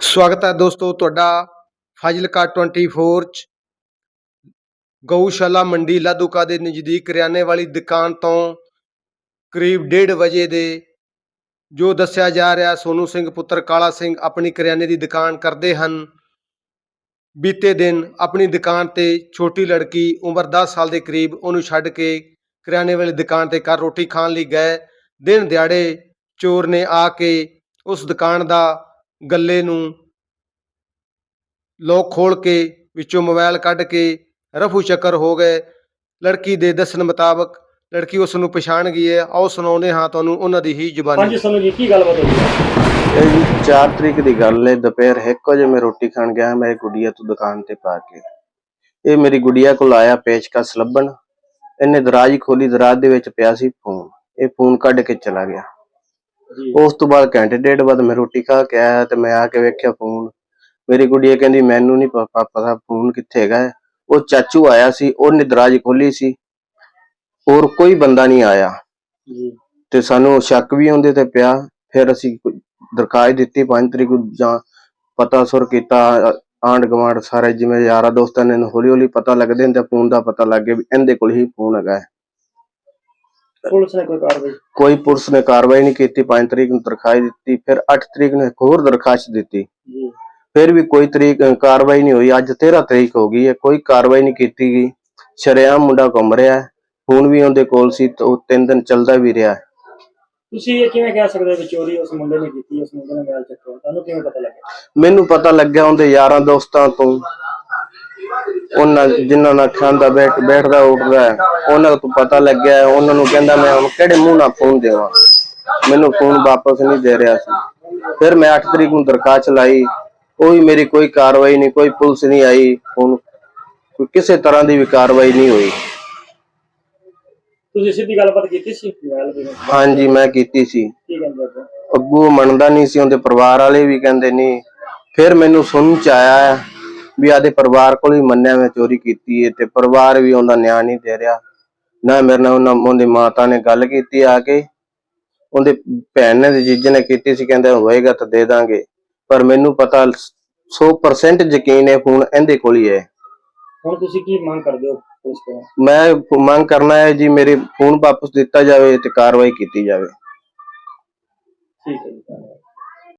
ਸਵਾਗਤ ਹੈ ਦੋਸਤੋ ਤੁਹਾਡਾ ਫਾਜ਼ਿਲਕਾ 24 ਚ। ਗਊਸ਼ਾਲਾ ਮੰਡੀ ਲਾਦੂਕਾ ਦੇ ਨਜ਼ਦੀਕ ਕਰਿਆਨੇ ਵਾਲੀ ਦੁਕਾਨ ਤੋਂ ਕਰੀਬ 1:30 ਵਜੇ ਦੇ ਜੋ ਦੱਸਿਆ ਜਾ ਰਿਹਾ, ਸੋਨੂ ਸਿੰਘ, ਪੁੱਤਰ ਕਾਲਾ ਸਿੰਘ ਆਪਣੀ ਕਰਿਆਨੇ ਦੀ ਦੁਕਾਨ ਕਰਦੇ ਹਨ। ਬੀਤੇ ਦਿਨ ਆਪਣੀ ਦੁਕਾਨ ਤੇ ਛੋਟੀ ਲੜਕੀ ਉਮਰ 10 ਸਾਲ ਦੇ ਕਰੀਬ ਉਹਨੂੰ ਛੱਡ ਕੇ ਕਰਿਆਨੇ ਵਾਲੀ ਦੁਕਾਨ ਤੇ ਘਰ ਰੋਟੀ ਖਾਣ ਲਈ ਗਏ। ਦਿਨ ਦਿਹਾੜੇ ਚੋਰ ਨੇ ਆ ਕੇ ਉਸ ਦੁਕਾਨ ਦਾ ਗੱਲੇ ਨੂੰ ਲੋਕ ਖੋਲ ਕੇ ਵਿੱਚੋਂ ਮੋਬਾਈਲ ਕੱਢ ਕੇ ਰਫੂ ਚੱਕਰ ਹੋ ਗਏ। ਲੜਕੀ ਦੇ ਦੱਸਣ ਮੁਤਾਬਕ ਲੜਕੀ ਉਸ ਨੂੰ ਪਛਾਣ ਗਈ ਹੈ। ਆਓ ਸੁਣਾਉਂਦੇ ਹਾਂ ਤੁਹਾਨੂੰ ਉਹਨਾਂ ਦੀ ਹੀ ਜ਼ੁਬਾਨੀ। ਹਾਂਜੀ ਸਾਨੂੰ ਜੀ ਕੀ ਗੱਲਬਾਤ ਹੋਈ? ਹੈ? ਇਹ ਜੀ 4 ਤਰੀਕ ਦੀ ਗੱਲ ਹੈ। ਦੁਪਹਿਰ 1 ਵਜੇ ਮੈਂ ਰੋਟੀ ਖਾਣ ਗਿਆ। ਮੈਂ ਗੁੜੀਆ ਤੋਂ ਦੁਕਾਨ ਤੇ ਪਾ ਕੇ ਇਹ ਮੇਰੀ ਗੁੜੀਆ ਕੋਲ ਆਇਆ ਪੇਚਕਸ ਲੱਭਣ। ਇਹਨੇ ਦਰਾਜ ਖੋਲੀ। ਦਰਾਜ ਦੇ ਵਿੱਚ ਪਿਆ ਸੀ ਫੋਨ। ਇਹ ਫੋਨ ਕੱਢ ਕੇ ਚਲਾ ਗਿਆ। ਉਸ ਤੋਂ ਬਾਅਦ ਘੰਟੇ ਡੇਢ ਬਾਅਦ ਮੈਂ ਰੋਟੀ ਖਾ ਕੇ ਆਇਆ ਤੇ ਮੈਂ ਆ ਕੇ ਵੇਖਿਆ ਫੋਨ ਮੇਰੀ ਗੁੜੀਆ ਕਹਿੰਦੀ ਮੈਨੂੰ ਨਹੀਂ ਪਤਾ ਫੋਨ ਕਿੱਥੇ ਹੈਗਾ ਹੈ। ਉਹ ਚਾਚੂ ਆਇਆ ਸੀ ਉਹਨੇ ਦਰਾਜ ਖੋਲੀ ਸੀ। ਹੋਰ ਕੋਈ ਬੰਦਾ ਨਹੀਂ ਆਇਆ। ਜੀ। ਤੇ ਸਾਨੂੰ ਸ਼ੱਕ ਵੀ ਉਹਦੇ ਤੇ ਪਿਆ। ਫਿਰ ਅਸੀਂ ਕੋਈ ਦਰਖਾਸਤ ਦਿੱਤੀ 5 ਤਰੀਕ ਨੂੰ ਜਾਂ ਪਤਾ ਸੁਰ ਕੀਤਾ ਆਂਡ ਗਵਾਂਡ ਸਾਰੇ ਜਿਵੇਂ ਯਾਰਾ ਦੋਸਤਾਂ ਨੇ ਹੌਲੀ ਹੌਲੀ ਪਤਾ ਲੱਗਦੇ ਹੁੰਦੇ ਫੋਨ ਦਾ ਪਤਾ ਲੱਗ ਗਿਆ ਵੀ ਇਹਦੇ ਕੋਲ ਹੀ ਫੋਨ ਹੈਗਾ ਹੈ। ਪੁਲਿਸ ਨੇ ਕੋਈ ਕਾਰਵਾਈ? ਕੋਈ ਪੁਲਿਸ ਨੇ ਕਾਰਵਾਈ ਨਹੀਂ ਕੀਤੀ 5 ਤਰੀਕ ਨੂੰ ਦਰਖਾਸਤ ਦਿੱਤੀ ਫਿਰ 8 ਤਰੀਕ ਨੂੰ ਇੱਕ ਹੋਰ ਦਰਖਾਸਤ ਦਿੱਤੀ। ਜੀ। ਫਿਰ ਵੀ ਕੋਈ ਤਰੀਕ ਕਾਰਵਾਈ ਨਹੀਂ ਹੋਈ ਅੱਜ 13 ਤਰੀਕ ਹੋ ਗਈ ਹੈ ਕੋਈ ਕਾਰਵਾਈ ਨਹੀਂ ਕੀਤੀ ਗਈ। ਸ਼ਰੇਆਮ ਮੁੰਡਾ ਘੁੰਮ ਰਿਹਾ ਹੁਣ ਵੀ ਉਹਦੇ ਕੋਲ ਸੀ ਤੇ ਉਹ ਤਿੰਨ ਦਿਨ ਚੱਲਦਾ ਵੀ ਰਿਹਾ। ਤੁਸੀਂ ਇਹ ਕਿਵੇਂ ਕਹਿ ਸਕਦੇ ਹੋ ਚੋਰੀ ਉਸ ਮੁੰਡੇ ਨੇ ਕੀਤੀ ਉਸ ਮੁੰਡੇ ਨੇ ਚੱਕਿਆ? ਤੁਹਾਨੂੰ ਕਿਵੇਂ ਪਤਾ ਲੱਗਿਆ? ਮੈਨੂੰ ਪਤਾ ਲੱਗਿਆ ਉਹਦੇ ਯਾਰਾਂ ਦੋਸਤਾਂ ਤੋਂ। ਉਹਨਾਂ ਜਿਨ੍ਹਾਂ ਨਾਲ ਖਾਂਦਾ ਬੈਠ ਬੈਠਦਾ ਉੱਠਦਾ ਹੈ, ਉਹਨਾਂ ਤੋਂ ਪਤਾ ਲੱਗਿਆ ਉਹਨਾਂ ਨੂੰ ਕਹਿੰਦਾ ਮੈਂ ਹੁਣ ਕਿਹੜੇ ਮੂੰਹ ਨਾਲ ਫੋਨ ਦੇਵਾਂ? ਮੈਨੂੰ ਫੋਨ ਵਾਪਸ ਨਹੀਂ ਦੇ ਰਿਹਾ ਸੀ। ਫਿਰ ਮੈਂ 8 ਤਰੀਕ ਨੂੰ ਦਰਖਾਸਤ ਲਾਈ ਕੋਈ ਮੇਰੀ ਕੋਈ ਕਾਰਵਾਈ ਨਹੀਂ ਕੋਈ ਪੁਲਿਸ ਨਹੀਂ ਆਈ ਹੁਣ ਕੋਈ ਕਿਸੇ ਤਰ੍ਹਾਂ ਦੀ ਵੀ ਕਾਰਵਾਈ ਨਹੀਂ ਹੋਈ। ਤੁਸੀਂ ਸਿੱਧੀ ਗੱਲਬਾਤ ਕੀਤੀ ਸੀ? ਮੋਬਾਈਲ ਦੇ? ਹਾਂਜੀ ਮੈਂ ਕੀਤੀ ਸੀ। ਕੀ ਕਹਿੰਦੇ ਅੱਗੋਂ? ਮੰਨਦਾ ਨਹੀਂ ਸੀ ਉਹਦੇ ਪਰਿਵਾਰ ਵਾਲੇ ਵੀ ਕਹਿੰਦੇ ਨਹੀਂ। ਫਿਰ ਮੈਨੂੰ ਸੁਣ ਚ ਆਇਆ ਵੀ ਆਦੇ ਪਰਿਵਾਰ ਕੋਲ ਹੀ ਮੰਨਿਆ ਮੈਂ ਚੋਰੀ ਕੀਤੀ ਹੈ ਤੇ ਪਰਿਵਾਰ ਵੀ ਉਹਦਾ ਨਿਆਂ ਨਹੀਂ ਦੇ ਰਿਹਾ। ਨਾ ਮੇਰੇ ਨਾਲ ਉਹਨਾਂ ਉਹਦੀ ਮਾਤਾ ਨੇ ਗੱਲ ਕੀਤੀ ਆ ਕੇ। ਉਹਦੇ ਭੈਣ ਨੇ ਜੀਜੇ ਨੇ ਕੀਤੀ ਸੀ ਕਹਿੰਦੇ ਹੋਏਗਾ ਤਾਂ ਦੇ ਦਾਂਗੇ। ਪਰ ਮੈਨੂੰ ਪਤਾ 100% ਯਕੀਨ ਹੈ ਫੋਨ ਇਹਦੇ ਕੋਲ ਹੀ ਹੈ ਹੁਣ ਤੁਸੀਂ ਕੀ ਮੰਗ ਕਰਦੇ ਹੋ ਪੁਲਿਸ ਕੋਲੋਂ? ਮੈਂ ਮੰਗ ਕਰਨਾ ਹੈ ਜੀ ਮੇਰੇ ਫੋਨ ਵਾਪਸ ਦਿੱਤਾ ਜਾਵੇ ਤੇ ਕਾਰਵਾਈ ਕੀਤੀ ਜਾਵੇ। ਠੀਕ ਹੈ ਜੀ